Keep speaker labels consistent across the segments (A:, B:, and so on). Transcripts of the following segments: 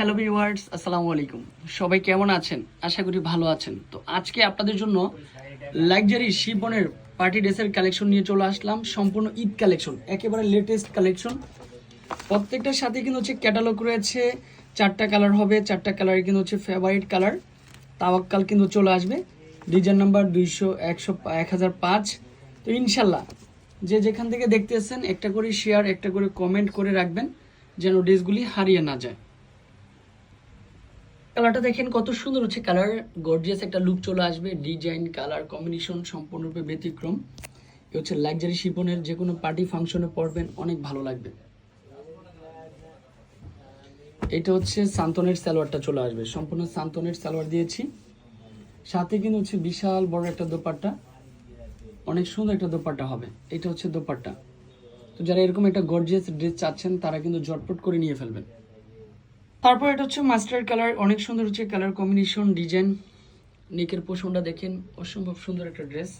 A: Hello viewers আসসালামু আলাইকুম। সবাই কেমন আছেন? আশা করি ভালো আছেন। তো আজকে আপনাদের জন্য লাক্সারি শিবনের পার্টি ড্রেসের কালেকশন নিয়ে চলে আসলাম। সম্পূর্ণ ঈদ কালেকশন একেবারে লেটেস্ট কালেকশন প্রত্যেকটার সাথে কিন্তু হচ্ছে ক্যাটালগ রয়েছে। চারটা কালার হবে, চারটা কালার কিন্তু হচ্ছে ফেভারিট কালার তাওয়াক্কাল কিন্তু চলে আসবে। ডিজাইন নাম্বার দুইশো একশো এক হাজার পাঁচ। তো ইনশাল্লাহ, যে যেখান থেকে দেখতে দেখতেছেন, একটা করে শেয়ার একটা করে কমেন্ট করে রাখবেন, যেন ড্রেসগুলি হারিয়ে না যায়। কালারটা দেখেন কত সুন্দর হচ্ছে। কালার গর্জিয়াস একটা লুক চলে আসবে ডিজাইন কালার কম্বিনেশন সম্পূর্ণরূপে ব্যতিক্রম। এ হচ্ছে লাক্সারি শিপনের যে কোনো পার্টি ফাংশনে পরবেন, অনেক ভালো লাগবে। এটা হচ্ছে সান্তনের সালোয়ারটা চলে আসবে। সম্পূর্ণ সান্তনের সালোয়ার দিয়েছি। সাথে কিন্তু হচ্ছে বিশাল বড় একটা দোপাট্টা। অনেক সুন্দর একটা দোপাট্টা হবে। এটা হচ্ছে দোপাট্টা। তো যারা এরকম একটা গর্জিয়াস ড্রেস চাচ্ছেন, তারা কিন্তু জটপট করে নিয়ে ফেলবেন। তারপর এটা হচ্ছে মাস্টার কালার, অনেক সুন্দর হচ্ছে কালার কম্বিনেশন, ডিজাইন। নেকের পোষণটা দেখেন, অসম্ভব সুন্দর একটা ড্রেস।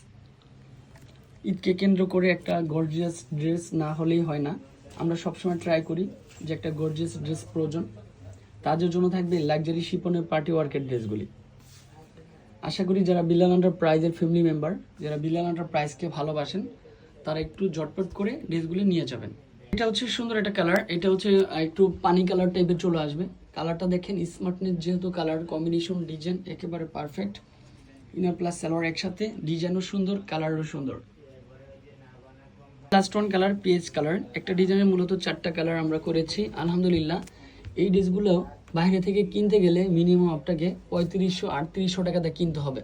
A: ঈদকে কেন্দ্র করে একটা গর্জিয়াস ড্রেস না হলেই হয় না। আমরা সবসময় ট্রাই করি যে একটা গর্জিয়াস ড্রেস প্রয়োজন। তাদের জন্য থাকবে লাক্সারি শিপনের পার্টি ওয়ার্কের ড্রেসগুলি। আশা করি যারা বিলাল আন্ডার প্রাইজের ফ্যামিলি মেম্বার যারা বিলাল আন্ডার প্রাইজকে ভালোবাসেন, তারা একটু জটপট করে ড্রেসগুলি নিয়ে যাবেন। এটা হচ্ছে সুন্দর একটা কালার এটা হচ্ছে একটু পানি কালার টাইপের চলে আসবে। কালারটা দেখেন স্মার্টনেস যেহেতু কালার কম্বিনেশন ডিজাইন একেবারে পারফেক্ট ইনার প্লাস সালোয়ার একসাথে ডিজাইনও সুন্দর কালারও সুন্দর। Last one colour PH colour একটা ডিজাইনের মূলত চারটা কালার আমরা করেছি, আলহামদুলিল্লাহ। এই ড্রেসগুলো বাইরে থেকে কিনতে গেলে মিনিমাম আপনাকে পঁয়ত্রিশশো, আটত্রিশশো টাকাতে কিনতে হবে।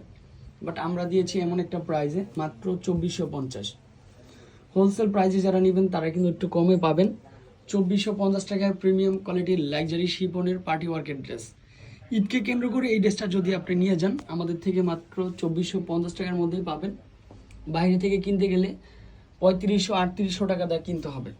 A: বাট আমরা দিয়েছি এমন একটা প্রাইসে মাত্র চব্বিশশো পঞ্চাশ। হোলসেল প্রাইসে যারা নেবেন, তারা কিন্তু একটু কমে পাবেন। চব্বিশশো পঞ্চাশ টাকার প্রিমিয়াম কোয়ালিটির লাক্সারি শিপনের পার্টি ওয়ার্কের ড্রেস। ঈদকে কেন্দ্র করে এই ড্রেসটা যদি আপনি নিয়ে যান, আমাদের থেকে মাত্র চব্বিশশো পঞ্চাশ টাকার মধ্যেই পাবেন। বাইরে থেকে কিনতে গেলে পঁয়ত্রিশশো আটত্রিশশো টাকা দিয়ে কিনতে হবে।